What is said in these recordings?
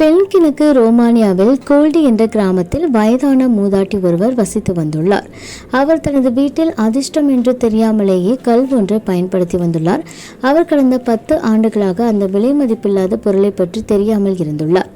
தென்கிழக்கு ரோமானியாவில் கோல்டி என்ற கிராமத்தில் வயதான மூதாட்டி ஒருவர் வசித்து வந்துள்ளார். அவர் தனது வீட்டில் அதிர்ஷ்டம் என்று தெரியாமலேயே கல் ஒன்றை பயன்படுத்தி வந்துள்ளார். அவர் கடந்த பத்து ஆண்டுகளாக அந்த விலை மதிப்பில்லாத பொருளை பற்றி தெரியாமல் இருந்துள்ளார்.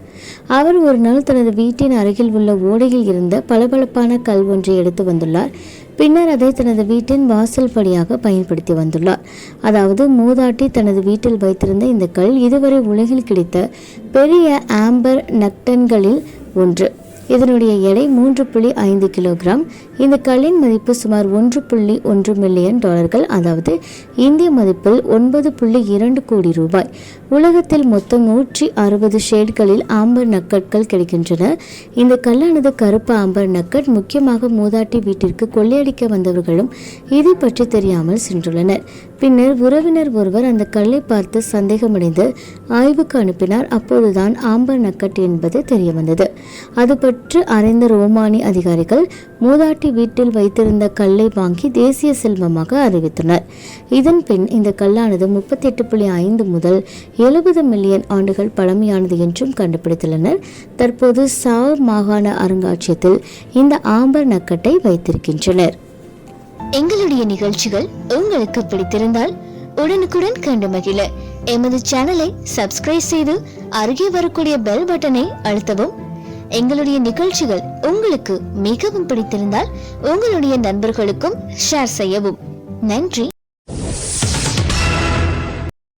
அவர் ஒரு நாள் தனது வீட்டின் அருகில் உள்ள ஓடையில் இருந்த பளபளப்பான கல் ஒன்றை எடுத்து வந்துள்ளார். பின்னர் அதை தனது வீட்டின் வாசல் படியாக பயன்படுத்தி வந்துள்ளார். அதாவது மூதாட்டி தனது வீட்டில் வைத்திருந்த இந்த கல் இதுவரை உலகில் கிடைத்த பெரிய ஆம்பர் நக்டன்களில் ஒன்று. இதனுடைய எடை மூன்று புள்ளி ஐந்து கிலோகிராம். இந்த கல்லின் மதிப்பு சுமார் ஒன்று புள்ளி ஒன்று மில்லியன் டாலர்கள். அதாவது இந்திய மதிப்பில் ஒன்பது புள்ளி இரண்டு கோடி ரூபாய். உலகத்தில் மொத்தம் நூற்றி அறுபது ஷேட்களில் ஆம்பர் நக்கட்கள் கிடைக்கின்றன. இந்த கல்லானது கருப்பு ஆம்பர் நக்கட் முக்கியமாக மூதாட்டி வீட்டிற்கு கொள்ளையடிக்க வந்தவர்களும் இதை பற்றி தெரியாமல் சென்றுள்ளனர். பின்னர் உறவினர் ஒருவர் அந்த கல்லை பார்த்து சந்தேகமடைந்து ஆய்வுக்கு அனுப்பினார். அப்போதுதான் ஆம்பர் நக்கட் என்பது தெரிய வந்தது அது பற்றி அறிந்த ரோமானி அதிகாரிகள் மூதாட்டி வீட்டில் வைத்திருந்த கல்லை வாங்கி தேசிய செல்வமாக அறிவித்தனர். இதன் பின் இந்த கல்லானது முப்பத்தி எட்டு புள்ளி ஐந்து முதல் எழுபது மில்லியன் ஆண்டுகள் பழமையானது என்றும் கண்டுபிடித்துள்ளனர். தற்போது சாவ் மாகாண அருங்காட்சியகத்தில் இந்த ஆம்பர் நக்கட்டை வைத்திருக்கின்றனர். எங்களுடைய நிகழ்ச்சிகள் உங்களுக்கு பிடித்திருந்தால் உடனுக்குடன் கண்டு மகிழ. எமது சேனலை சப்ஸ்கிரைப் செய்து அருகே வரக்கூடிய பெல் பட்டனை அழுத்தவும். எங்களுடைய நிகழ்ச்சிகள் உங்களுக்கு மிகவும் பிடித்திருந்தால் உங்களுடைய நண்பர்களுக்கும் ஷேர் செய்யவும். நன்றி.